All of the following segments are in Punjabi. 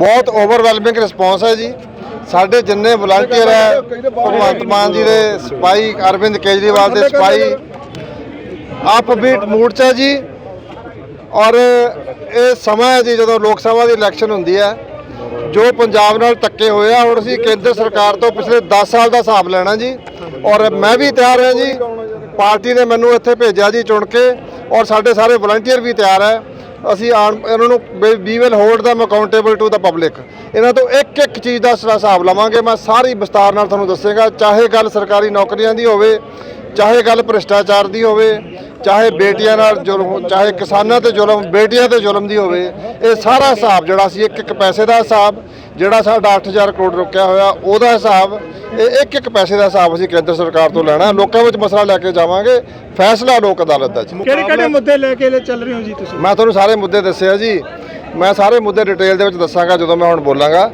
ਬਹੁਤ ਓਵਰਵੈਲਮਿੰਗ ਰਿਸਪੌਂਸ ਹੈ ਜੀ। ਸਾਡੇ ਜਿੰਨੇ ਵਲੰਟੀਅਰ ਹੈ, ਭਗਵੰਤ ਮਾਨ ਜੀ ਦੇ ਸਿਪਾਹੀ, ਅਰਵਿੰਦ ਕੇਜਰੀਵਾਲ ਦੇ ਸਿਪਾਹੀ ਆਪ ਅਪਬੀਟ ਮੂਡ 'ਚ ਹੈ ਜੀ। ਔਰ ਇਹ ਸਮਾਂ ਹੈ ਜੀ ਜਦੋਂ ਲੋਕ ਸਭਾ ਦੀ ਇਲੈਕਸ਼ਨ ਹੁੰਦੀ ਹੈ, ਜੋ ਪੰਜਾਬ ਨਾਲ ਧੱਕੇ ਹੋਏ ਆ, ਹੁਣ ਅਸੀਂ ਕੇਂਦਰ ਸਰਕਾਰ ਤੋਂ ਪਿਛਲੇ 10 ਸਾਲ ਦਾ ਹਿਸਾਬ ਲੈਣਾ ਜੀ। ਔਰ ਮੈਂ ਵੀ ਤਿਆਰ ਹਾਂ ਜੀ। ਪਾਰਟੀ ਨੇ ਮੈਨੂੰ ਇੱਥੇ ਭੇਜਿਆ ਜੀ ਚੁਣ ਕੇ, ਔਰ ਸਾਡੇ ਸਾਰੇ ਵਲੰਟੀਅਰ ਵੀ ਤਿਆਰ ਹੈ। ਅਸੀਂ ਆਣ ਇਹਨਾਂ ਨੂੰ ਵੀ will hold them accountable to the public ਇਹਨਾਂ ਤੋਂ ਇੱਕ ਇੱਕ ਚੀਜ਼ ਦਾ ਹਿਸਾਬ ਲਵਾਂਗੇ, ਮੈਂ ਸਾਰੀ ਵਿਸਤਾਰ ਨਾਲ ਤੁਹਾਨੂੰ ਦੱਸੇਗਾ। ਚਾਹੇ ਗੱਲ ਸਰਕਾਰੀ ਨੌਕਰੀਆਂ ਦੀ ਹੋਵੇ, ਚਾਹੇ ਗੱਲ ਭ੍ਰਿਸ਼ਟਾਚਾਰ ਦੀ ਹੋਵੇ ਚਾਹੇ ਬੇਟੀਆਂ ਨਾਲ ਜ਼ੁਲਮ ਹੋ- ਚਾਹੇ ਕਿਸਾਨਾਂ ਤੇ ਜ਼ੁਲਮ ਬੇਟੀਆਂ ਤੇ ਜ਼ੁਲਮ ਦੀ ਹੋਵੇ ਇਹ ਸਾਰਾ ਹਿਸਾਬ ਜਿਹੜਾ ਸੀ ਇੱਕ ਇੱਕ ਪੈਸੇ ਦਾ ਹਿਸਾਬ ਜਿਹੜਾ ਸਾਡਾ 8000 ਕਰੋੜ ਰੁਕਿਆ ਹੋਇਆ ਉਹਦਾ ਹਿਸਾਬ ਇਹ ਇੱਕ ਇੱਕ ਪੈਸੇ ਦਾ ਹਿਸਾਬ ਅਸੀਂ ਕੇਂਦਰ ਸਰਕਾਰ ਤੋਂ ਲੈਣਾ ਲੋਕਾਂ ਵਿੱਚ ਮਸਲਾ ਲੈ ਕੇ ਜਾਵਾਂਗੇ ਫੈਸਲਾ ਲੋਕ ਅਦਾਲਤ ਦਾ ਜੀ। ਕਿਹੜੇ ਕਿਹੜੇ ਮੁੱਦੇ ਲੈ ਕੇ ਚੱਲ ਰਹੇ ਹੋ ਜੀ ਤੁਸੀਂ? ਮੈਂ ਤੁਹਾਨੂੰ ਸਾਰੇ ਮੁੱਦੇ ਦੱਸਿਆ ਜੀ ਮੈਂ ਸਾਰੇ ਮੁੱਦੇ ਡਿਟੇਲ ਦੇ ਵਿੱਚ ਦੱਸਾਂਗਾ ਜਦੋਂ ਮੈਂ ਹੁਣ ਬੋਲਾਂਗਾ।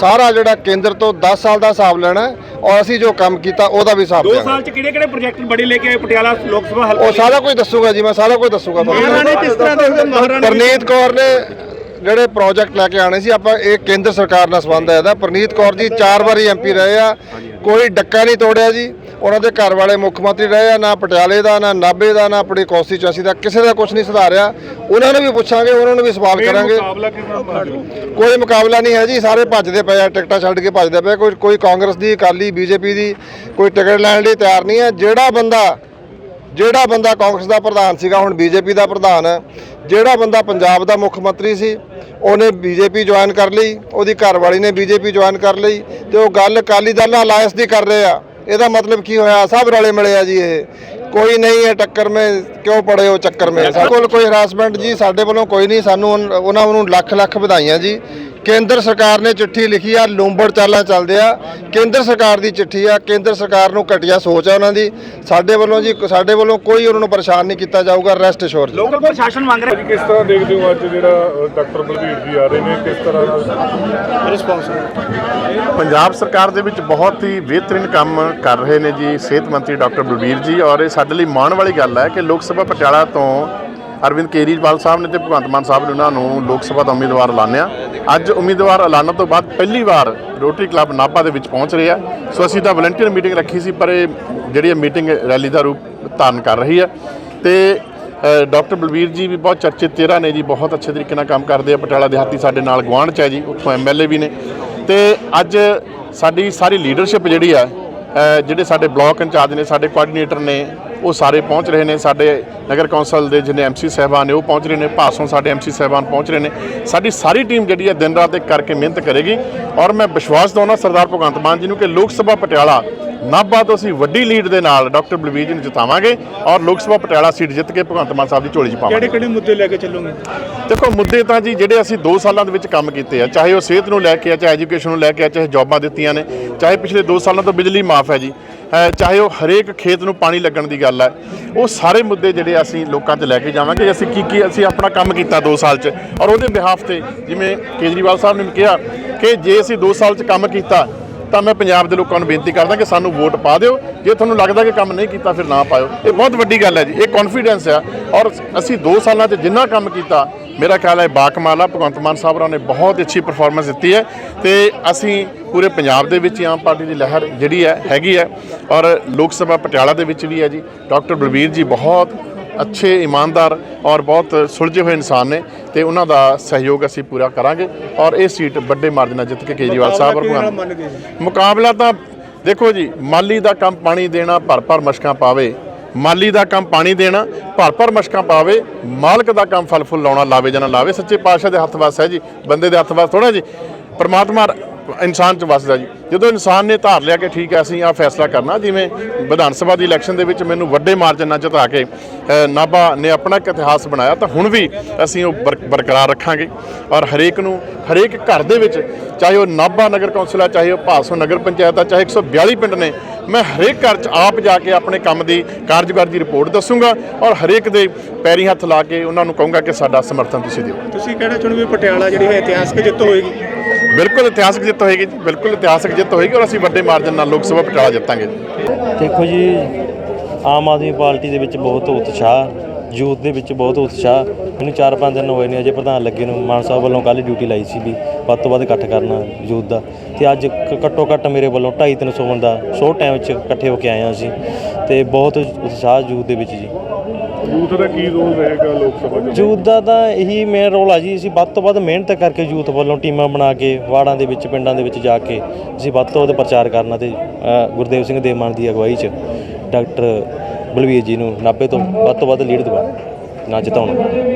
ਸਾਰਾ ਜਿਹੜਾ ਕੇਂਦਰ ਤੋਂ 10 ਸਾਲ ਦਾ ਹਿਸਾਬ ਲੈਣਾ ਔਰ ਅਸੀਂ ਜੋ ਕੰਮ ਕੀਤਾ ਉਹਦਾ ਵੀ ਹਿਸਾਬ 2 ਦੇਣਾ ਸਾਲ ਚ ਕਿਹੜੇ ਕਿਹੜੇ ਪ੍ਰੋਜੈਕਟ ਬੜੇ ਲੈ ਕੇ ਆਏ? ਪਟਿਆਲਾ ਲੋਕ ਸਭਾ ਹਲਕਾ ਉਹ ਸਾਰਾ ਕੁਝ ਦੱਸੂਗਾ ਜੀ ਮੈਂ ਸਾਰਾ ਕੁਝ ਦੱਸੂਗਾ ਤੁਹਾਨੂੰ। ਮਹਾਰਾਣੀ ਕਿਸ ਤਰ੍ਹਾਂ ਦੇਖਦੇ ਹੋ? ਮਹਾਰਾਣੀ ਪ੍ਰਨੀਤ ਕੌਰ ਨੇ ਜਿਹੜੇ ਪ੍ਰੋਜੈਕਟ ਲੈ ਕੇ ਆਣੇ ਸੀ ਆਪਾਂ ਇਹ ਕੇਂਦਰ ਸਰਕਾਰ ਨਾਲ ਸੰਬੰਧ ਹੈ ਇਹਦਾ। ਪ੍ਰਨੀਤ ਕੌਰ ਜੀ ਚਾਰ ਵਾਰੀ ਐਮਪੀ ਰਹੇ ਆ। ਕੋਈ ਡੱਕਾ ਨਹੀਂ ਤੋੜਿਆ ਜੀ। ਉਹਨਾਂ ਦੇ ਘਰ ਵਾਲੇ ਮੁੱਖ ਮੰਤਰੀ ਰਹੇ ਆ ਨਾ ਪਟਿਆਲੇ ਦਾ ਨਾ ਨਾਭੇ ਦਾ ਨਾ ਆਪਣੀ ਕੌਂਸਟੀਚੁਐਂਸੀ ਦਾ। ਕਿਸੇ ਦਾ ਕੁਝ ਨਹੀਂ ਸੁਧਾਰਿਆ। ਉਹਨਾਂ ਨੂੰ ਵੀ ਪੁੱਛਾਂਗੇ ਉਹਨਾਂ ਨੂੰ ਵੀ ਸਵਾਲ ਕਰਾਂਗੇ। ਕਿਸ ਕੋਈ ਮੁਕਾਬਲਾ ਨਹੀਂ ਹੈ ਜੀ। ਸਾਰੇ ਭੱਜਦੇ ਪਏ ਆ ਟਿਕਟਾਂ ਛੱਡ ਕੇ ਭੱਜਦੇ ਪਏ ਕੋਈ ਕੋਈ ਕਾਂਗਰਸ ਦੀ ਅਕਾਲੀ ਬੀਜੇਪੀ ਦੀ ਕੋਈ ਟਿਕਟ ਲੈਣ ਲਈ ਤਿਆਰ ਨਹੀਂ ਹੈ। ਜਿਹੜਾ ਬੰਦਾ ਜਿਹੜਾ ਬੰਦਾ ਕਾਂਗਰਸ ਦਾ ਪ੍ਰਧਾਨ ਸੀਗਾ ਹੁਣ ਬੀਜੇਪੀ ਦਾ ਪ੍ਰਧਾਨ ਹੈ ਜਿਹੜਾ ਬੰਦਾ ਪੰਜਾਬ ਦਾ ਮੁੱਖ ਮੰਤਰੀ ਸੀ, ਉਹਨੇ ਬੀਜੇਪੀ ਜੁਆਇਨ ਕਰ ਲਈ, ਉਹਦੀ ਘਰਵਾਲੀ ਨੇ ਬੀਜੇਪੀ ਜੁਆਇਨ ਕਰ ਲਈ ਤੇ ਉਹ ਗੱਲ ਅਕਾਲੀ ਦਲ ਨਾਲ ਅਲਾਇੰਸ ਦੀ ਕਰ ਰਹੇ ਆ। ਇਹਦਾ ਮਤਲਬ ਕੀ ਹੋਇਆ? ਸਭ ਰਲੇ ਮਿਲੇ ਆ ਜੀ ਇਹ। ਕੋਈ ਨਹੀਂ ਹੈ ਟੱਕਰ ਮੇ ਕਿਉਂ ਪੜੇ ਹੋ ਚੱਕਰ ਮੇ? ਸਾਡੇ ਕੋਲ ਕੋਈ ਹਰਾਸਮੈਂਟ ਜੀ, ਸਾਡੇ ਵੱਲੋਂ ਕੋਈ ਨਹੀਂ, ਸਾਨੂੰ ਉਹਨਾਂ ਨੂੰ ਲੱਖ ਲੱਖ ਵਧਾਈਆਂ ਜੀ। ਕੇਂਦਰ ਸਰਕਾਰ ਨੇ ਚਿੱਠੀ ਲਿਖੀ ਆ ਲੂੰਬੜ ਚਾਲਾਂ ਚੱਲਦੇ ਆ। ਕੇਂਦਰ ਸਰਕਾਰ ਦੀ ਚਿੱਠੀ ਆ ਕੇਂਦਰ ਸਰਕਾਰ ਨੂੰ ਘਟੀਆ ਸੋਚ ਆ ਉਹਨਾਂ ਦੀ। ਸਾਡੇ ਵੱਲੋਂ ਜੀ ਸਾਡੇ ਵੱਲੋਂ ਕੋਈ ਉਹਨਾਂ ਨੂੰ ਪਰੇਸ਼ਾਨ ਨਹੀਂ ਕੀਤਾ ਜਾਊਗਾ ਰੈਸਟ ਅਸ਼ੋਰ ਜੀ ਲੋਕਲ ਪ੍ਰਸ਼ਾਸਨ ਮੰਗ ਰਿਹਾ। ਕਿਸ ਤਰ੍ਹਾਂ ਦੇਖਦੇ ਹੋ ਅੱਜ ਜਿਹੜਾ ਡਾਕਟਰ ਬਲਬੀਰ ਜੀ ਆ ਰਹੇ ਨੇ? ਕਿਸ ਤਰ੍ਹਾਂ ਦਾ? ਰਿਸਪੌਂਸ ਪੰਜਾਬ ਸਰਕਾਰ ਦੇ ਵਿੱਚ ਬਹੁਤ ਹੀ ਬਿਹਤਰੀਨ ਕੰਮ ਕਰ ਰਹੇ ਨੇ ਜੀ। ਸਿਹਤ ਮੰਤਰੀ ਡਾਕਟਰ ਬਲਬੀਰ ਜੀ ਔਰ ਇਹ ਸਾਡੇ ਲਈ ਮਾਣ ਵਾਲੀ ਗੱਲ ਹੈ ਕਿ ਲੋਕ ਸਭਾ ਪਟਿਆਲਾ ਤੋਂ ਅਰਵਿੰਦ ਕੇਜਰੀਵਾਲ ਸਾਹਿਬ ਨੇ ਤੇ ਭਗਵੰਤ ਮਾਨ ਸਾਹਿਬ ਨੇ ਉਹਨਾਂ ਨੂੰ ਲੋਕ ਸਭਾ ਦਾ ਉਮੀਦਵਾਰ ਐਲਾਨਿਆ। ਅੱਜ ਉਮੀਦਵਾਰ ਐਲਾਨਣ ਤੋਂ ਬਾਅਦ ਪਹਿਲੀ ਵਾਰ ਰੋਟਰੀ ਕਲੱਬ ਨਾਭਾ ਦੇ ਵਿੱਚ ਪਹੁੰਚ ਰਹੇ। ਆ ਸੋ ਅਸੀਂ ਤਾਂ ਵਲੰਟੀਅਰ ਮੀਟਿੰਗ ਰੱਖੀ ਸੀ ਪਰ ਇਹ ਜਿਹੜੀ ਇਹ ਮੀਟਿੰਗ ਰੈਲੀ ਦਾ ਰੂਪ ਧਾਰਨ ਕਰ ਰਹੀ ਹੈ। ਤੇ ਅ, ਡਾਕਟਰ ਬਲਬੀਰ ਜੀ ਵੀ ਬਹੁਤ ਚਰਚਿਤ ਚਿਹਰਾ ਨੇ ਜੀ ਬਹੁਤ ਅੱਛੇ ਤਰੀਕੇ ਨਾਲ ਕੰਮ ਕਰਦੇ ਆ। ਪਟਿਆਲਾ ਦਿਹਾਤੀ ਸਾਡੇ ਨਾਲ ਗੁਆਂਢ ਚ ਹੈ ਜੀ ਉੱਥੋਂ ਐਮਐਲਏ ਵੀ ਨੇ। ਤੇ ਅੱਜ ਸਾਡੀ ਸਾਰੀ ਲੀਡਰਸ਼ਿਪ ਜਿਹੜੀ ਆ ਜਿਹੜੇ ਸਾਡੇ ਬਲਾਕ ਇੰਚਾਰਜ ਨੇ, ਸਾਡੇ ਕੋਆਰਡੀਨੇਟਰ ਨੇ, ਉਹ ਸਾਰੇ ਪਹੁੰਚ ਰਹੇ ਨੇ। ਸਾਡੇ ਨਗਰ ਕੌਂਸਲ ਦੇ ਜਿਹਨੇ ਐਮਸੀ ਸਾਹਿਬਾਨ ਨੇ, ਉਹ ਪਹੁੰਚ ਰਹੇ ਨੇ। ਭਾਸੋਂ ਸਾਡੇ ਐਮਸੀ ਸਾਹਿਬਾਨ ਪਹੁੰਚ ਰਹੇ ਨੇ। ਸਾਡੀ ਸਾਰੀ ਟੀਮ ਜਿਹੜੀ ਹੈ ਦਿਨ ਰਾਤ ਇੱਕ ਕਰਕੇ ਮਿਹਨਤ ਕਰੇਗੀ। ਔਰ ਮੈਂ ਵਿਸ਼ਵਾਸ ਦਵਾਉਣਾ ਸਰਦਾਰ ਭਗਵੰਤ ਮਾਨ ਜੀ ਨੂੰ ਕਿ ਲੋਕ ਸਭਾ ਪਟਿਆਲਾ ਨਾਭਾ ਤੋਂ ਅਸੀਂ ਵੱਡੀ ਲੀਡ ਦੇ ਨਾਲ ਡਾਕਟਰ ਬਲਵੀਰ ਜੀ ਨੂੰ ਜਿਤਾਵਾਂਗੇ ਔਰ ਲੋਕ ਸਭਾ ਪਟਿਆਲਾ ਸੀਟ ਜਿੱਤ ਕੇ ਭਗਵੰਤ ਮਾਨ ਸਾਹਿਬ ਦੀ ਝੋਲੀ 'ਚ ਪਾਵਾਂਗੇ। ਕਿਹੜੇ ਕਿਹੜੇ ਮੁੱਦੇ ਲੈ ਕੇ ਚੱਲੋਗੇ? ਦੇਖੋ ਮੁੱਦੇ ਤਾਂ ਜੀ ਜਿਹੜੇ ਅਸੀਂ 2 ਸਾਲਾਂ ਦੇ ਵਿੱਚ ਕੰਮ ਕੀਤੇ ਆ ਚਾਹੇ ਉਹ ਸਿਹਤ ਨੂੰ ਲੈ ਕੇ ਆ ਚਾਹੇ ਐਜੂਕੇਸ਼ਨ ਨੂੰ ਲੈ ਕੇ ਆ ਚਾਹੇ ਜੌਬਾਂ ਦਿੱਤੀਆਂ ਨੇ ਚਾਹੇ ਪਿਛਲੇ 2 ਸਾਲਾਂ ਤੋਂ ਬਿਜਲੀ ਮਾਫ ਹੈ ਜੀ ਚਾਹੇ ਉਹ ਹਰੇਕ ਖੇਤ ਨੂੰ ਪਾਣੀ ਲੱਗਣ ਦੀ ਗੱਲ ਹੈ ਉਹ ਸਾਰੇ ਮੁੱਦੇ ਜਿਹੜੇ ਅਸੀਂ ਲੋਕਾਂ 'ਚ ਲੈ ਕੇ ਜਾਵਾਂਗੇ। ਅਸੀਂ ਕੀ ਕੀ ਅਸੀਂ ਆਪਣਾ ਕੰਮ ਕੀਤਾ 2 ਸਾਲ 'ਚ ਔਰ ਉਹਦੇ ਬਿਹਾਫ ਤੇ ਜਿਵੇਂ ਕੇਜਰੀਵਾਲ ਸਾਹਿਬ ਨੇ ਕਿਹਾ ਕਿ ਜੇ ਅਸੀਂ 2 ਸਾਲ 'ਚ ਕੰਮ ਕੀਤਾ ਤਾਂ ਮੈਂ ਪੰਜਾਬ ਦੇ ਲੋਕਾਂ ਨੂੰ ਬੇਨਤੀ ਕਰਦਾ ਕਿ ਸਾਨੂੰ ਵੋਟ ਪਾ ਦਿਓ। ਜੇ ਤੁਹਾਨੂੰ ਲੱਗਦਾ ਕਿ ਕੰਮ ਨਹੀਂ ਕੀਤਾ, ਫਿਰ ਨਾ ਪਾਇਓ। ਇਹ ਬਹੁਤ ਵੱਡੀ ਗੱਲ ਹੈ ਜੀ। ਇਹ ਕੌਨਫੀਡੈਂਸ ਆ। ਔਰ ਅਸੀਂ 2 ਸਾਲਾਂ 'ਚ ਜਿੰਨਾ ਕੰਮ ਕੀਤਾ, ਮੇਰਾ ਖਿਆਲ ਹੈ ਬਾਕਮਾਲ ਆ ਭਗਵੰਤ ਮਾਨ ਸਾਹਿਬ ਹੋਰਾਂ ਨੇ ਬਹੁਤ ਅੱਛੀ ਪਰਫਾਰਮੈਂਸ ਦਿੱਤੀ ਹੈ। ਤੇ ਅਸੀਂ ਪੂਰੇ ਪੰਜਾਬ ਦੇ ਵਿੱਚ ਹੀ ਆਮ ਪਾਰਟੀ ਦੀ ਲਹਿਰ ਜਿਹੜੀ ਹੈ, ਹੈਗੀ ਹੈ। ਔਰ ਲੋਕ ਸਭਾ ਪਟਿਆਲਾ ਦੇ ਵਿੱਚ ਵੀ ਹੈ ਜੀ। ਡਾਕਟਰ ਬਲਬੀਰ ਜੀ ਬਹੁਤ ਅੱਛੇ ਇਮਾਨਦਾਰ ਔਰ ਬਹੁਤ ਸੁਲਝੇ ਹੋਏ ਇਨਸਾਨ ਨੇ ਤੇ ਉਹਨਾਂ ਦਾ ਸਹਿਯੋਗ ਅਸੀਂ ਪੂਰਾ ਕਰਾਂਗੇ ਔਰ ਇਹ ਸੀਟ ਵੱਡੇ ਮਾਰਜਨ ਨਾਲ ਜਿੱਤ ਕੇ ਕੇਜਰੀਵਾਲ ਸਾਹਿਬ ਜੀ? ਮੁਕਾਬਲਾ ਤਾਂ ਦੇਖੋ ਜੀ ਮਾਲੀ ਦਾ ਕੰਮ ਪਾਣੀ ਦੇਣਾ ਭਰ ਭਰ ਮਸ਼ਕਾਂ ਪਾਵੇ। ਮਾਲੀ ਦਾ ਕੰਮ ਪਾਣੀ ਦੇਣਾ ਭਰ ਭਰ ਮਸ਼ਕਾਂ ਪਾਵੇ ਮਾਲਕ ਦਾ ਕੰਮ ਫਲ ਫੁੱਲ ਲਾਉਣਾ ਲਾਵੇ ਜਾਂ ਨਾ ਲਾਵੇ ਸੱਚੇ ਪਾਤਸ਼ਾਹ ਦੇ ਹੱਥ ਵੱਸ ਹੈ ਜੀ ਬੰਦੇ ਦੇ ਹੱਥ ਵੱਸ ਥੋੜਾ ਜੀ। ਪਰਮਾਤਮਾ ਇਨਸਾਨ ਚ ਵਸਦਾ ਜੀ। ਜਦੋਂ ਇਨਸਾਨ ਨੇ ਧਾਰ ਲਿਆ ਕਿ ਠੀਕ ਹੈ, ਅਸੀਂ ਆ ਫੈਸਲਾ ਕਰਨਾ, ਜਿਵੇਂ ਵਿਧਾਨ ਸਭਾ ਦੀ ਇਲੈਕਸ਼ਨ ਦੇ ਵਿੱਚ ਮੈਨੂੰ ਵੱਡੇ ਮਾਰਜਨ ਨਾਲ ਜਿਤਾ ਕੇ ਨਾਭਾ ਨੇ ਆਪਣਾ ਇੱਕ ਇਤਿਹਾਸ ਬਣਾਇਆ, ਤਾਂ ਹੁਣ ਵੀ ਅਸੀਂ ਉਹ ਬਰ- ਬਰਕਰਾਰ ਰੱਖਾਂਗੇ। ਔਰ ਹਰੇਕ ਨੂੰ, ਹਰੇਕ ਘਰ ਦੇ ਵਿੱਚ, ਚਾਹੇ ਉਹ ਨਾਭਾ ਨਗਰ ਕੌਂਸਲ ਆ, ਚਾਹੇ ਉਹ ਭਾਸੋ ਨਗਰ ਪੰਚਾਇਤ ਆ, ਚਾਹੇ 142 ਪਿੰਡ ਨੇ, ਮੈਂ ਹਰੇਕ ਘਰ 'ਚ ਆਪ ਜਾ ਕੇ ਆਪਣੇ ਕੰਮ ਦੀ ਕਾਰਜਕਾਰੀ ਦੀ ਰਿਪੋਰਟ ਦੱਸੂਗਾ ਔਰ ਹਰੇਕ ਦੇ ਪੈਰੀ ਹੱਥ ਲਾ ਕੇ ਉਹਨਾਂ ਨੂੰ ਕਹੂੰਗਾ ਕਿ ਸਾਡਾ ਸਮਰਥਨ ਤੁਸੀਂ ਦਿਓ। ਤੁਸੀਂ ਕਿਹੜਾ ਚੁਣੋਗੇ ਪਟਿਆਲਾ ਜਿਹੜੀ ਹੈ ਇਤਿਹਾਸਕ ਜਿੱਤ ਹੋਏਗੀ? ਬਿਲਕੁਲ ਇਤਿਹਾਸਕ ਜਿੱਤ ਹੋਏਗੀ ਜੀ, ਬਿਲਕੁਲ ਇਤਿਹਾਸਕ ਜਿੱਤ ਹੋਏਗੀ ਔਰ ਅਸੀਂ ਵੱਡੇ ਮਾਰਜਨ ਨਾਲ ਲੋਕ ਸਭਾ ਪਟਿਆਲਾ ਜਿੱਤਾਂਗੇ ਦੇਖੋ ਜੀ, ਆਮ ਆਦਮੀ ਪਾਰਟੀ ਦੇ ਵਿੱਚ ਬਹੁਤ ਉਤਸ਼ਾਹ ਯੂਥ ਦੇ ਵਿੱਚ ਬਹੁਤ ਉਤਸ਼ਾਹ ਮੈਨੂੰ 4-5 ਦਿਨ ਹੋਏ ਨੇ ਅਜੇ ਪ੍ਰਧਾਨ ਲੱਗੇ ਨੂੰ ਮਾਨ ਸਾਹਿਬ ਵੱਲੋਂ ਕੱਲ ਡਿਊਟੀ ਲਾਈ ਸੀ ਵੀ ਵੱਧ ਤੋਂ ਵੱਧ ਇਕੱਠ ਕਰਨਾ ਯੂਥ ਦਾ। ਤੇ ਅੱਜ ਘੱਟੋ ਘੱਟ ਮੇਰੇ ਵੱਲੋਂ 2.5-300 ਬੰਦਾ ਸ਼ੋਰਟ ਟਾਈਮ ਵਿੱਚ ਇਕੱਠੇ ਹੋ ਕੇ ਆਏ ਹਾਂ ਅਸੀਂ। ਤੇ ਬਹੁਤ ਉਤਸ਼ਾਹ ਯੂਥ ਦੇ ਵਿੱਚ ਜੀ। ਯੂਥ ਦਾ ਕੀ ਰੋਲ ਰਹੇਗਾ ਲੋਕ ਸਭਾ ਚ ਯੂਥ ਦਾ ਤਾਂ ਇਹੀ ਮੇਨ ਰੋਲ ਆ ਜੀ ਅਸੀਂ ਵੱਧ ਤੋਂ ਵੱਧ ਮਿਹਨਤ ਕਰਕੇ ਯੂਥ ਵੱਲੋਂ ਟੀਮਾਂ ਬਣਾ ਕੇ ਵਾਰਡਾਂ ਦੇ ਵਿੱਚ ਪਿੰਡਾਂ ਦੇ ਵਿੱਚ ਜਾ ਕੇ ਅਸੀਂ ਵੱਧ ਤੋਂ ਵੱਧ ਪ੍ਰਚਾਰ ਕਰਨਾ ਤੇ ਗੁਰਦੇਵ ਸਿੰਘ ਦੇਮਾਨ ਦੀ ਅਗਵਾਈ 'ਚ। ਡਾਕਟਰ ਬਲਵੀਰ ਜੀ ਨੂੰ ਨਾਭੇ ਤੋਂ ਵੱਧ ਤੋਂ ਵੱਧ ਲੀਡ ਦਿਵਾ ਨਾ ਜਿਤਾਉਣ।